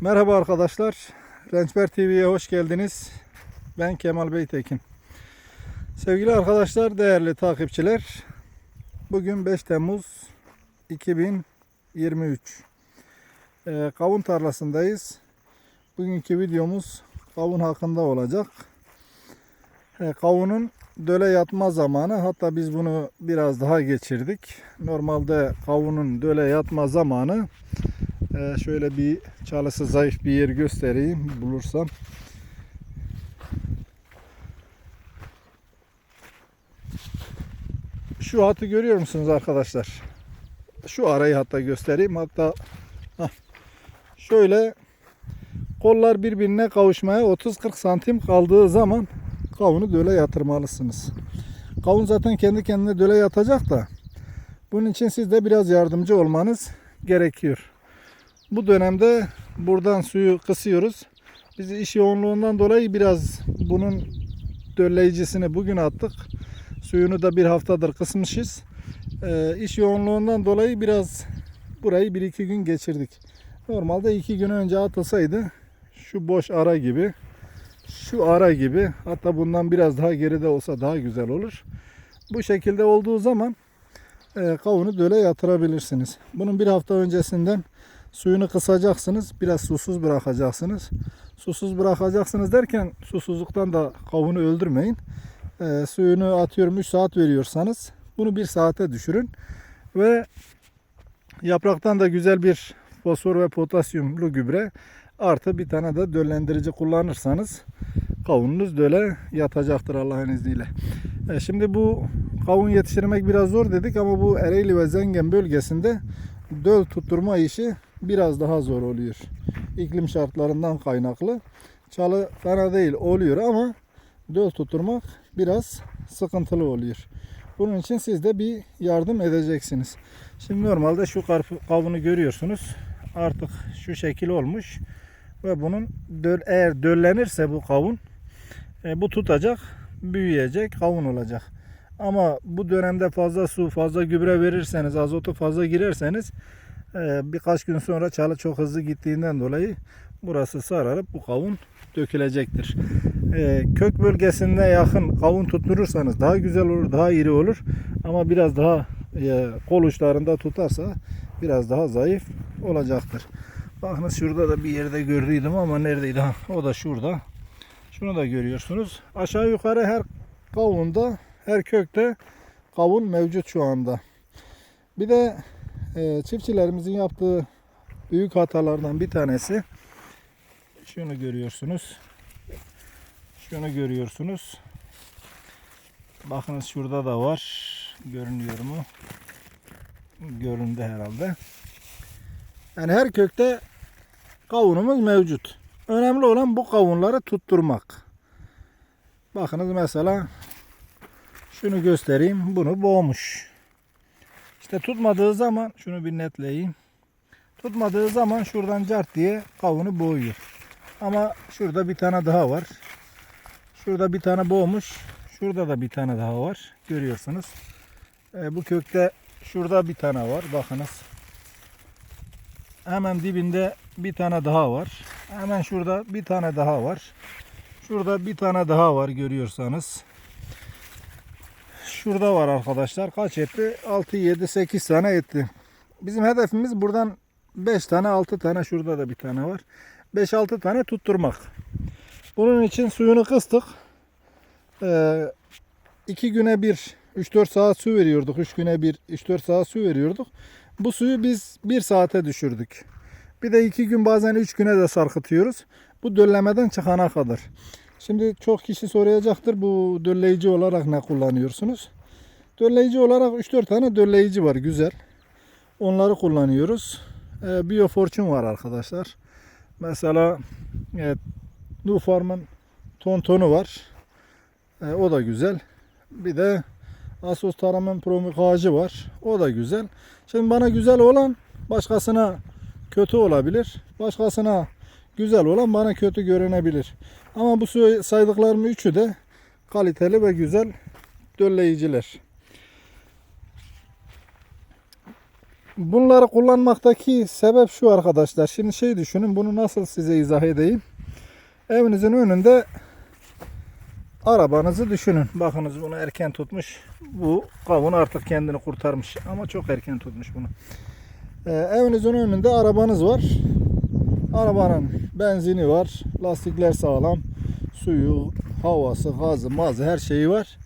Merhaba arkadaşlar. Rençber TV'ye hoş geldiniz. Ben Kemal Beytekin. Sevgili arkadaşlar, değerli takipçiler. Bugün 5 Temmuz 2023. Ee, kavun tarlasındayız. Bugünkü videomuz kavun hakkında olacak. Ee, kavunun döle yatma zamanı hatta biz bunu biraz daha geçirdik. Normalde kavunun döle yatma zamanı ee, şöyle bir çalısı zayıf bir yer göstereyim bulursam. Şu hatı görüyor musunuz arkadaşlar? Şu arayı hatta göstereyim. Hatta şöyle kollar birbirine kavuşmaya 30-40 santim kaldığı zaman kavunu döle yatırmalısınız. Kavun zaten kendi kendine döle yatacak da bunun için siz de biraz yardımcı olmanız gerekiyor. Bu dönemde buradan suyu kısıyoruz. Biz iş yoğunluğundan dolayı biraz bunun dölleyicisini bugün attık. Suyunu da bir haftadır kısmışız. Ee, iş yoğunluğundan dolayı biraz burayı bir iki gün geçirdik. Normalde iki gün önce atılsaydı şu boş ara gibi şu ara gibi hatta bundan biraz daha geride olsa daha güzel olur. Bu şekilde olduğu zaman e, kavunu döle yatırabilirsiniz. Bunun bir hafta öncesinden suyunu kısacaksınız. Biraz susuz bırakacaksınız. Susuz bırakacaksınız derken susuzluktan da kavunu öldürmeyin. E, suyunu atıyorum 3 saat veriyorsanız bunu 1 saate düşürün. Ve yapraktan da güzel bir fosfor ve potasyumlu gübre artı bir tane de döllendirici kullanırsanız kavununuz döle yatacaktır Allah'ın izniyle. E, şimdi bu kavun yetiştirmek biraz zor dedik ama bu Ereğli ve Zengen bölgesinde döl tutturma işi biraz daha zor oluyor. İklim şartlarından kaynaklı. Çalı fena değil oluyor ama döl tutturmak biraz sıkıntılı oluyor. Bunun için siz de bir yardım edeceksiniz. Şimdi normalde şu kavunu görüyorsunuz. Artık şu şekil olmuş. Ve bunun döl, eğer döllenirse bu kavun e, bu tutacak, büyüyecek, kavun olacak. Ama bu dönemde fazla su, fazla gübre verirseniz, azotu fazla girerseniz birkaç gün sonra çalı çok hızlı gittiğinden dolayı burası sararıp bu kavun dökülecektir. Ee, kök bölgesine yakın kavun tutturursanız daha güzel olur, daha iri olur. Ama biraz daha e, kol uçlarında tutarsa biraz daha zayıf olacaktır. Bakınız şurada da bir yerde gördüydüm ama neredeydi? Ha, o da şurada. Şunu da görüyorsunuz. Aşağı yukarı her kavunda, her kökte kavun mevcut şu anda. Bir de e, çiftçilerimizin yaptığı büyük hatalardan bir tanesi şunu görüyorsunuz. Şunu görüyorsunuz. Bakınız şurada da var. Görünüyor mu? Göründü herhalde. Yani her kökte kavunumuz mevcut. Önemli olan bu kavunları tutturmak. Bakınız mesela şunu göstereyim. Bunu boğmuş. İşte tutmadığı zaman şunu bir netleyeyim. Tutmadığı zaman şuradan cart diye kavunu boğuyor. Ama şurada bir tane daha var. Şurada bir tane boğmuş. Şurada da bir tane daha var. Görüyorsunuz. Ee, bu kökte şurada bir tane var. Bakınız. Hemen dibinde bir tane daha var. Hemen şurada bir tane daha var. Şurada bir tane daha var görüyorsanız. Şurada var arkadaşlar. Kaç etti? 6, 7, 8 tane etti. Bizim hedefimiz buradan 5 tane, 6 tane. Şurada da bir tane var. 5-6 tane tutturmak. Bunun için suyunu kıstık. 2 güne bir 3-4 saat su veriyorduk. 3 güne bir 3-4 saat su veriyorduk. Bu suyu biz 1 saate düşürdük. Bir de 2 gün bazen 3 güne de sarkıtıyoruz. Bu döllemeden çıkana kadar. Şimdi çok kişi soracaktır bu dölleyici olarak ne kullanıyorsunuz? Dölleyici olarak 3-4 tane dölleyici var güzel. Onları kullanıyoruz. Ee, Biofortune var arkadaşlar. Mesela evet, Nufarm'ın tontonu var. Ee, o da güzel. Bir de Asos Taram'ın Promik ağacı var. O da güzel. Şimdi bana güzel olan başkasına kötü olabilir. Başkasına güzel olan bana kötü görünebilir. Ama bu saydıklarım üçü de kaliteli ve güzel dölleyiciler. Bunları kullanmaktaki sebep şu arkadaşlar. Şimdi şey düşünün bunu nasıl size izah edeyim. Evinizin önünde arabanızı düşünün. Bakınız bunu erken tutmuş. Bu kavun artık kendini kurtarmış. Ama çok erken tutmuş bunu. Ee, evinizin önünde arabanız var. Arabanın benzini var. Lastikler sağlam. Suyu, havası, gazı, mazı her şeyi var.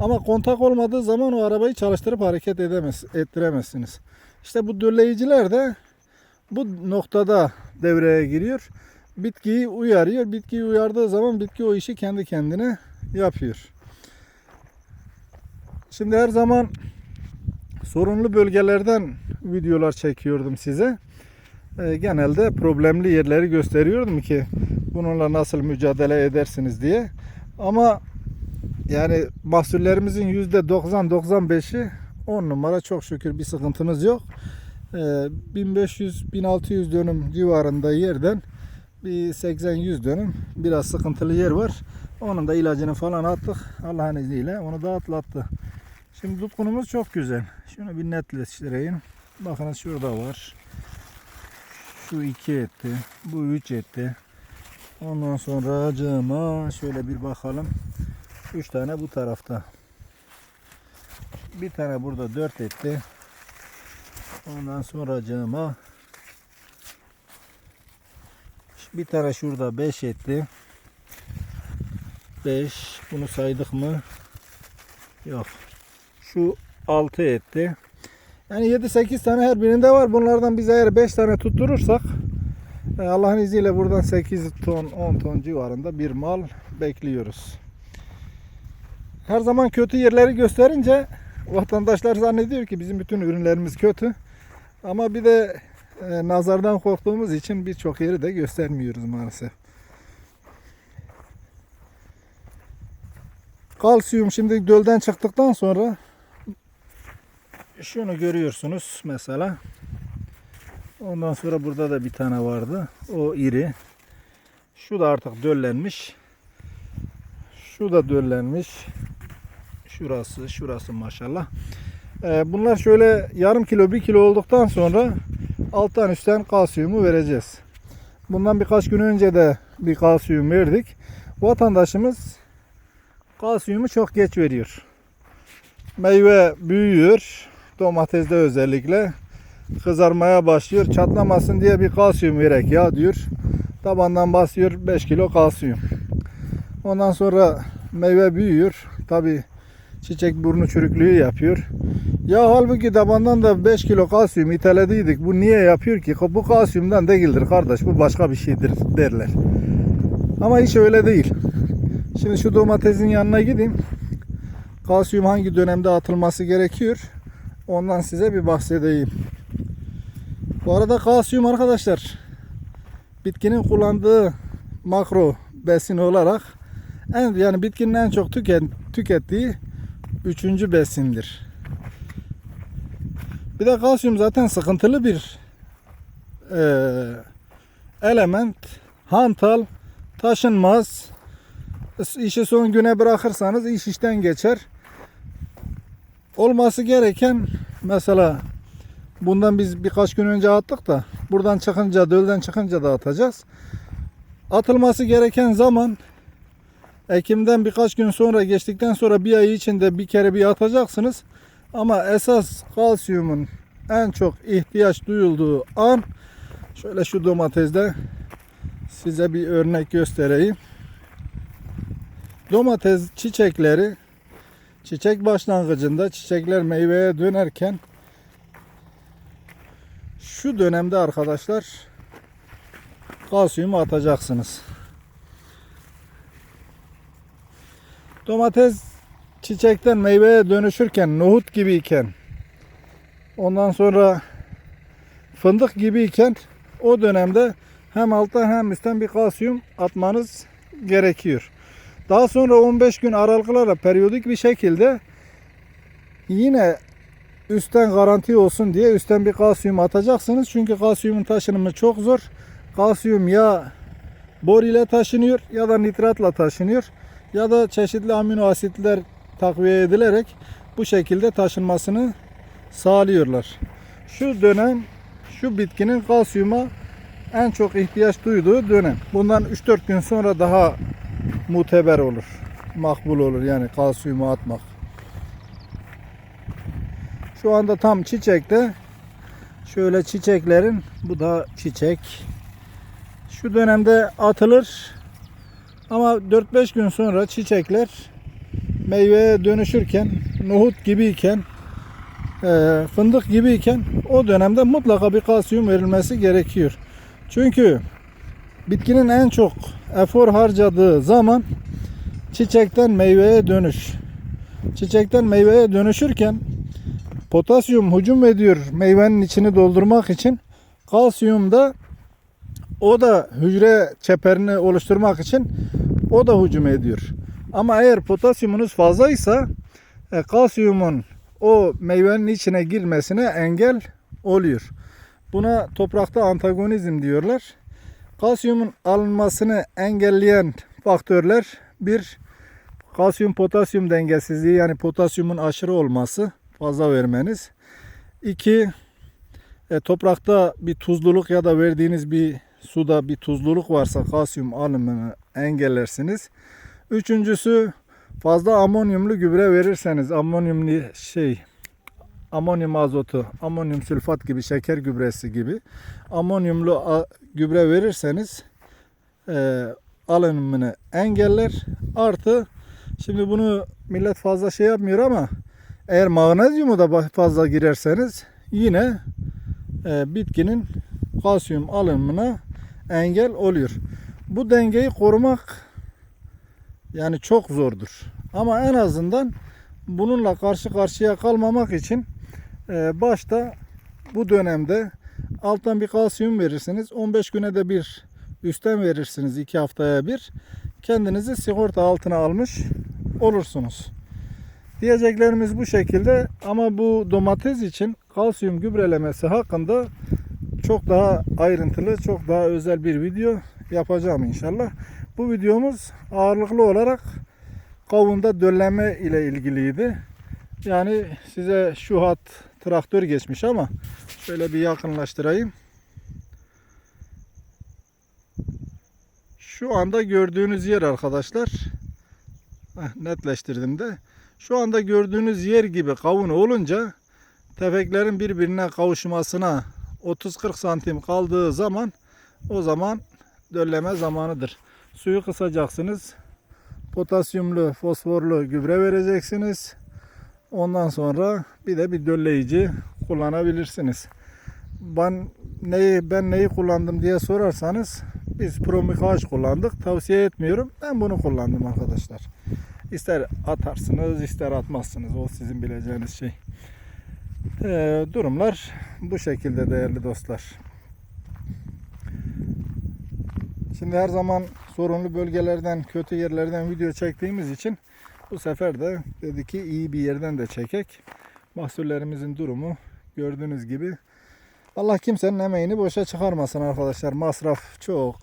Ama kontak olmadığı zaman o arabayı çalıştırıp hareket edemez, ettiremezsiniz. İşte bu dölleyiciler de bu noktada devreye giriyor. Bitkiyi uyarıyor. Bitkiyi uyardığı zaman bitki o işi kendi kendine yapıyor. Şimdi her zaman sorunlu bölgelerden videolar çekiyordum size. Ee, genelde problemli yerleri gösteriyordum ki bununla nasıl mücadele edersiniz diye. Ama yani mahsullerimizin %90-95'i 10 numara çok şükür bir sıkıntımız yok. Ee, 1500-1600 dönüm civarında yerden bir 80-100 dönüm biraz sıkıntılı yer var. Onun da ilacını falan attık. Allah'ın izniyle onu da atlattı. Şimdi tutkunumuz çok güzel. Şunu bir netleştireyim. Bakınız şurada var. Şu iki etti. Bu üç etti. Ondan sonra acıma şöyle bir bakalım. Üç tane bu tarafta. Bir tane burada dört etti. Ondan sonra acıma bir tane şurada 5 etti. 5. Bunu saydık mı? Yok. Şu 6 etti. Yani 7-8 tane her birinde var. Bunlardan biz eğer 5 tane tutturursak e, Allah'ın izniyle buradan 8 ton 10 ton civarında bir mal bekliyoruz. Her zaman kötü yerleri gösterince vatandaşlar zannediyor ki bizim bütün ürünlerimiz kötü. Ama bir de e, nazardan korktuğumuz için birçok yeri de göstermiyoruz maalesef. Kalsiyum şimdi dölden çıktıktan sonra şunu görüyorsunuz mesela. Ondan sonra burada da bir tane vardı. O iri. Şu da artık döllenmiş. Şu da döllenmiş. Şurası, şurası maşallah. Ee, bunlar şöyle yarım kilo, bir kilo olduktan sonra alttan üstten kalsiyumu vereceğiz. Bundan birkaç gün önce de bir kalsiyum verdik. Vatandaşımız kalsiyumu çok geç veriyor. Meyve büyüyor. Domatesde özellikle kızarmaya başlıyor. Çatlamasın diye bir kalsiyum verek ya diyor. Tabandan basıyor 5 kilo kalsiyum. Ondan sonra meyve büyüyor. Tabi çiçek burnu çürüklüğü yapıyor. Ya halbuki tabandan da 5 kilo kalsiyum itelediydik. Bu niye yapıyor ki? Bu kalsiyumdan değildir kardeş. Bu başka bir şeydir derler. Ama hiç öyle değil. Şimdi şu domatesin yanına gideyim. Kalsiyum hangi dönemde atılması gerekiyor? Ondan size bir bahsedeyim. Bu arada kalsiyum arkadaşlar bitkinin kullandığı makro besin olarak en yani bitkinin en çok tüket, tükettiği üçüncü besindir. Bir de kalsiyum zaten sıkıntılı bir e, element. Hantal, taşınmaz. İşi son güne bırakırsanız iş işten geçer. Olması gereken mesela bundan biz birkaç gün önce attık da buradan çıkınca dölden çıkınca da atacağız. Atılması gereken zaman Ekim'den birkaç gün sonra geçtikten sonra bir ay içinde bir kere bir atacaksınız. Ama esas kalsiyumun en çok ihtiyaç duyulduğu an şöyle şu domatesde size bir örnek göstereyim. Domates çiçekleri çiçek başlangıcında çiçekler meyveye dönerken şu dönemde arkadaşlar kalsiyumu atacaksınız. Domates çiçekten meyveye dönüşürken, nohut gibiyken, ondan sonra fındık gibiyken o dönemde hem alttan hem üstten bir kalsiyum atmanız gerekiyor. Daha sonra 15 gün aralıklarla periyodik bir şekilde yine üstten garanti olsun diye üstten bir kalsiyum atacaksınız. Çünkü kalsiyumun taşınımı çok zor. Kalsiyum ya bor ile taşınıyor ya da nitratla taşınıyor ya da çeşitli amino asitler takviye edilerek bu şekilde taşınmasını sağlıyorlar. şu dönem şu bitkinin kalsiyuma en çok ihtiyaç duyduğu dönem. Bundan 3-4 gün sonra daha muteber olur. Makbul olur yani kalsiyumu atmak. Şu anda tam çiçekte. Şöyle çiçeklerin bu da çiçek. Şu dönemde atılır. Ama 4-5 gün sonra çiçekler meyveye dönüşürken, nohut gibiyken, e, fındık gibiyken o dönemde mutlaka bir kalsiyum verilmesi gerekiyor. Çünkü bitkinin en çok efor harcadığı zaman çiçekten meyveye dönüş. Çiçekten meyveye dönüşürken potasyum hücum ediyor meyvenin içini doldurmak için. Kalsiyum da o da hücre çeperini oluşturmak için o da hücum ediyor. Ama eğer potasyumunuz fazlaysa e, kalsiyumun o meyvenin içine girmesine engel oluyor. Buna toprakta antagonizm diyorlar. Kalsiyumun alınmasını engelleyen faktörler bir kalsiyum potasyum dengesizliği yani potasyumun aşırı olması fazla vermeniz. İki e, toprakta bir tuzluluk ya da verdiğiniz bir suda bir tuzluluk varsa kalsiyum alımını engellersiniz. Üçüncüsü fazla amonyumlu gübre verirseniz amonyumlu şey amonyum azotu, amonyum sülfat gibi şeker gübresi gibi amonyumlu gübre verirseniz e, alınımını engeller. Artı şimdi bunu millet fazla şey yapmıyor ama eğer magnezyumu da fazla girerseniz yine e, bitkinin kalsiyum alımına engel oluyor. Bu dengeyi korumak yani çok zordur. Ama en azından bununla karşı karşıya kalmamak için e, başta bu dönemde alttan bir kalsiyum verirsiniz. 15 güne de bir üstten verirsiniz 2 haftaya bir. Kendinizi sigorta altına almış olursunuz. Diyeceklerimiz bu şekilde ama bu domates için kalsiyum gübrelemesi hakkında çok daha ayrıntılı, çok daha özel bir video yapacağım inşallah. Bu videomuz ağırlıklı olarak kavunda dölleme ile ilgiliydi. Yani size şu hat traktör geçmiş ama şöyle bir yakınlaştırayım. Şu anda gördüğünüz yer arkadaşlar. Netleştirdim de. Şu anda gördüğünüz yer gibi kavun olunca tefeklerin birbirine kavuşmasına 30-40 santim kaldığı zaman o zaman dölleme zamanıdır. Suyu kısacaksınız. Potasyumlu, fosforlu gübre vereceksiniz. Ondan sonra bir de bir dölleyici kullanabilirsiniz. Ben neyi ben neyi kullandım diye sorarsanız biz Promikaj kullandık. Tavsiye etmiyorum. Ben bunu kullandım arkadaşlar. İster atarsınız, ister atmazsınız. O sizin bileceğiniz şey. Ee, durumlar bu şekilde değerli dostlar. Şimdi her zaman sorunlu bölgelerden, kötü yerlerden video çektiğimiz için bu sefer de dedi ki iyi bir yerden de çekek. Mahsullerimizin durumu gördüğünüz gibi. Allah kimsenin emeğini boşa çıkarmasın arkadaşlar. Masraf çok.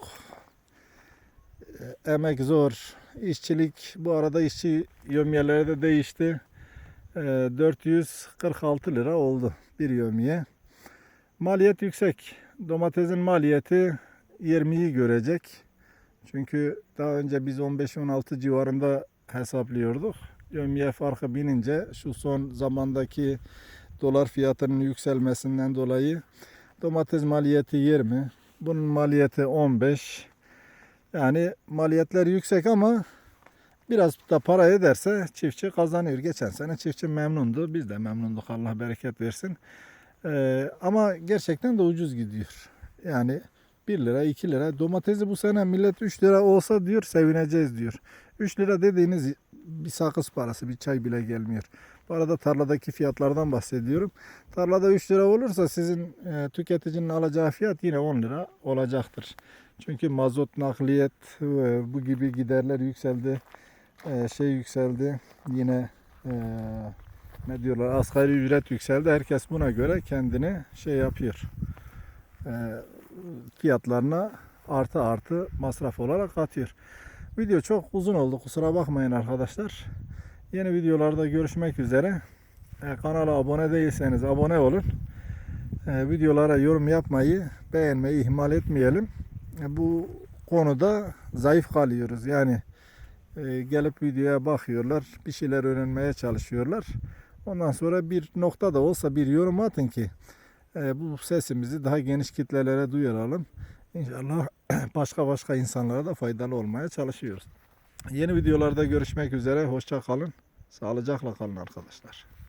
Ee, Emek zor. İşçilik bu arada işçi yömyeleri de değişti. Ee, 446 lira oldu bir yömye. Maliyet yüksek. Domatesin maliyeti 20'yi görecek. Çünkü daha önce biz 15-16 civarında hesaplıyorduk. Yömye farkı binince şu son zamandaki dolar fiyatının yükselmesinden dolayı domates maliyeti 20, bunun maliyeti 15. Yani maliyetler yüksek ama biraz da para ederse çiftçi kazanıyor. Geçen sene çiftçi memnundu. Biz de memnunduk. Allah bereket versin. Ee, ama gerçekten de ucuz gidiyor. Yani 1 lira 2 lira. Domatesi bu sene millet 3 lira olsa diyor sevineceğiz diyor. 3 lira dediğiniz bir sakız parası bir çay bile gelmiyor. Bu arada tarladaki fiyatlardan bahsediyorum. Tarlada 3 lira olursa sizin e, tüketicinin alacağı fiyat yine 10 lira olacaktır. Çünkü mazot, nakliyet e, bu gibi giderler yükseldi. E, şey yükseldi. Yine e, ne diyorlar asgari ücret yükseldi. Herkes buna göre kendini şey yapıyor. E, fiyatlarına artı artı masraf olarak atıyor. Video çok uzun oldu. Kusura bakmayın arkadaşlar. Yeni videolarda görüşmek üzere. E, kanala abone değilseniz abone olun. e, videolara yorum yapmayı, beğenmeyi ihmal etmeyelim. E, bu konuda zayıf kalıyoruz. Yani e, gelip videoya bakıyorlar, bir şeyler öğrenmeye çalışıyorlar. Ondan sonra bir nokta da olsa bir yorum atın ki e, bu sesimizi daha geniş kitlelere duyuralım. İnşallah başka başka insanlara da faydalı olmaya çalışıyoruz. Yeni videolarda görüşmek üzere. Hoşça kalın. Sağlıcakla kalın arkadaşlar.